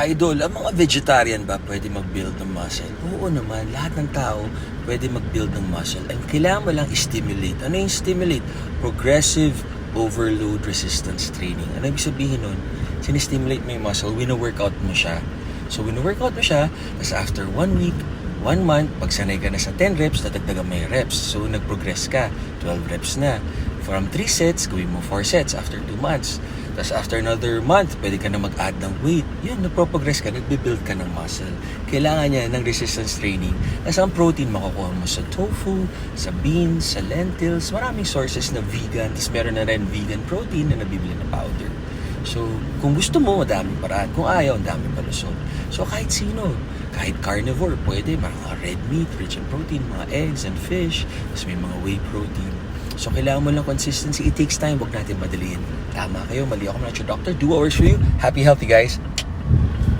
Idol, ang mga vegetarian ba pwede mag-build ng muscle? Oo naman, lahat ng tao pwede mag-build ng muscle. Ang kailangan mo lang i-stimulate. Ano yung stimulate? Progressive overload resistance training. Ano ibig sabihin nun? Sinistimulate mo yung muscle, wino-workout mo siya. So, wino-workout mo siya, tapos after one week, one month, pag sanay ka na sa 10 reps, tatagdagan mo yung reps. So, nag-progress ka. 12 reps na. From 3 sets, gawin mo 4 sets after 2 months. Tapos after another month, pwede ka na mag-add ng weight. Yun, nagpo-progress ka, nagbe-build ka ng muscle. Kailangan niya ng resistance training. Tapos ang protein makukuha mo sa tofu, sa beans, sa lentils. Maraming sources na vegan. Tapos meron na rin vegan protein na nabibili na powder. So, kung gusto mo, madaming paraan. Kung ayaw, ang daming palusot. So, kahit sino, kahit carnivore, pwede. Mga red meat, rich in protein, mga eggs and fish. Tapos may mga whey protein. So, kailangan mo lang consistency. It takes time. Huwag natin madaliin. Tama kayo. Mali ako. I'm not your doctor. Do works for you. Happy, healthy, guys.